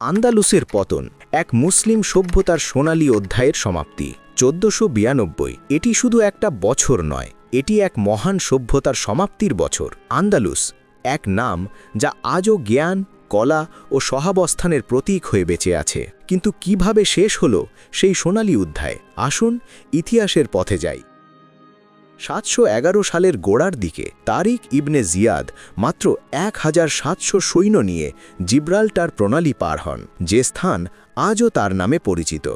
আন্দালুসের পতন, এক মুসলিম সভ্যতার সোনালী অধ্যায়ের সমাপ্তি, চোদ্দশো বিরানব্বই এটি শুধু একটা বছর নয়, এটি এক মহান সভ্যতার সমাপ্তির বছর। আন্দালুস, এক নাম যা আজও জ্ঞান, কলা ও সহাবস্থানের প্রতীক হয়ে বেঁচে আছে। কিন্তু কীভাবে শেষ হলো সেই সোনালী অধ্যায়? আসুন ইতিহাসের পথে যাই। সাতশো এগারো সালের গোড়ার দিকে তারিক ইবনে জিয়াদ মাত্র এক হাজার সাতশো সৈন্য নিয়ে জিব্রাল্টার প্রণালী পার হন, যে স্থান আজও তার নামে পরিচিত।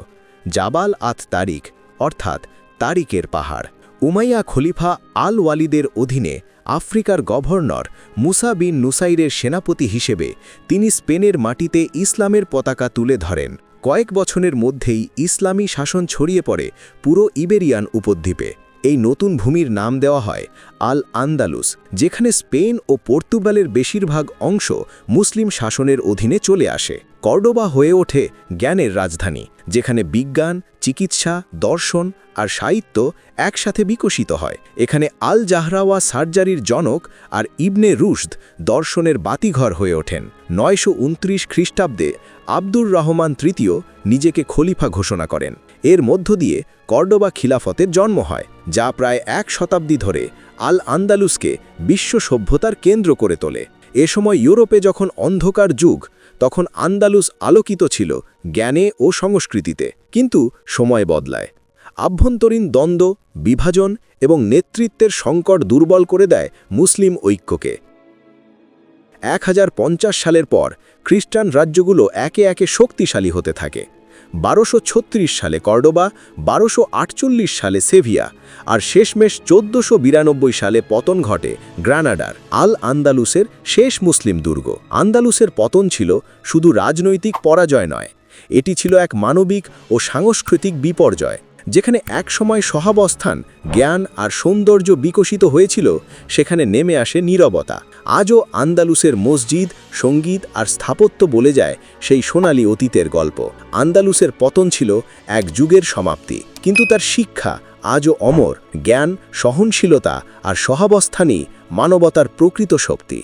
জাবাল আত তারিক, অর্থাৎ তারিকের পাহাড়। উমাইয়া খলিফা আল ওয়ালিদের অধীনে আফ্রিকার গভর্নর মুসা বিন নুসাইরের সেনাপতি হিসেবে তিনি স্পেনের মাটিতে ইসলামের পতাকা তুলে ধরেন। কয়েক বছরের মধ্যেই ইসলামী শাসন ছড়িয়ে পড়ে পুরো ইবেরিয়ান উপদ্বীপে। এই নতুন ভূমির নাম দেওয়া হয় আল আন্দালুস, যেখানে স্পেন ও পর্তুগালের বেশিরভাগ অংশ মুসলিম শাসনের অধীনে চলে আসে। কর্ডোবা হয়ে ওঠে জ্ঞানের রাজধানী, যেখানে বিজ্ঞান, চিকিৎসা, দর্শন আর সাহিত্য একসাথে বিকশিত হয়। এখানে আল জাহরাওয়া সার্জারির জনক আর ইবনে রুশদ দর্শনের বাতিঘর হয়ে ওঠেন। নয়শো উনত্রিশ খ্রিস্টাব্দে আব্দুর রহমান তৃতীয় নিজেকে খলিফা ঘোষণা করেন। এর মধ্য দিয়ে কর্ডোবা খিলাফতের জন্ম হয়, যা প্রায় এক শতাব্দী ধরে আল আন্দালুসকে বিশ্ব সভ্যতার কেন্দ্র করে তোলে। এ সময় ইউরোপে যখন অন্ধকার যুগ তখন আন্দালুস আলোকিত ছিল জ্ঞানে ও সংস্কৃতিতে, কিন্তু সময় বদলায়। আভ্যন্তরীণ দ্বন্দ্ব, বিভাজন এবং নেতৃত্বের সংকট দুর্বল করে দেয় মুসলিম ঐক্যকে। এক হাজার পঞ্চাশ সালের পর খ্রিস্টান রাজ্যগুলো একে একে শক্তিশালী হতে থাকে। বারোশো সালে কর্ডোবা, বারোশো সালে সেভিয়া, আর শেষমেশ চোদ্দশো বিরানব্বই সালে পতন ঘটে গ্রানাডার আল আন্দালুসের শেষ মুসলিম দুর্গ। আন্দালুসের পতন ছিল শুধু রাজনৈতিক পরাজয় নয়, এটি ছিল এক মানবিক ও সাংস্কৃতিক বিপর্যয়, যেখানে একসময় সহাবস্থান, জ্ঞান আর সৌন্দর্য বিকশিত হয়েছিল, সেখানে নেমে আসে নীরবতা। আজও আন্দালুসের মসজিদ, সংগীত আর স্থাপত্য বলে যায় সেই সোনালী অতীতের গল্প। আন্দালুসের পতন ছিল এক যুগের সমাপ্তি। কিন্তু তার শিক্ষা আজও অমর, জ্ঞান, সহনশীলতা আর সহাবস্থানই মানবতার প্রকৃত শক্তি।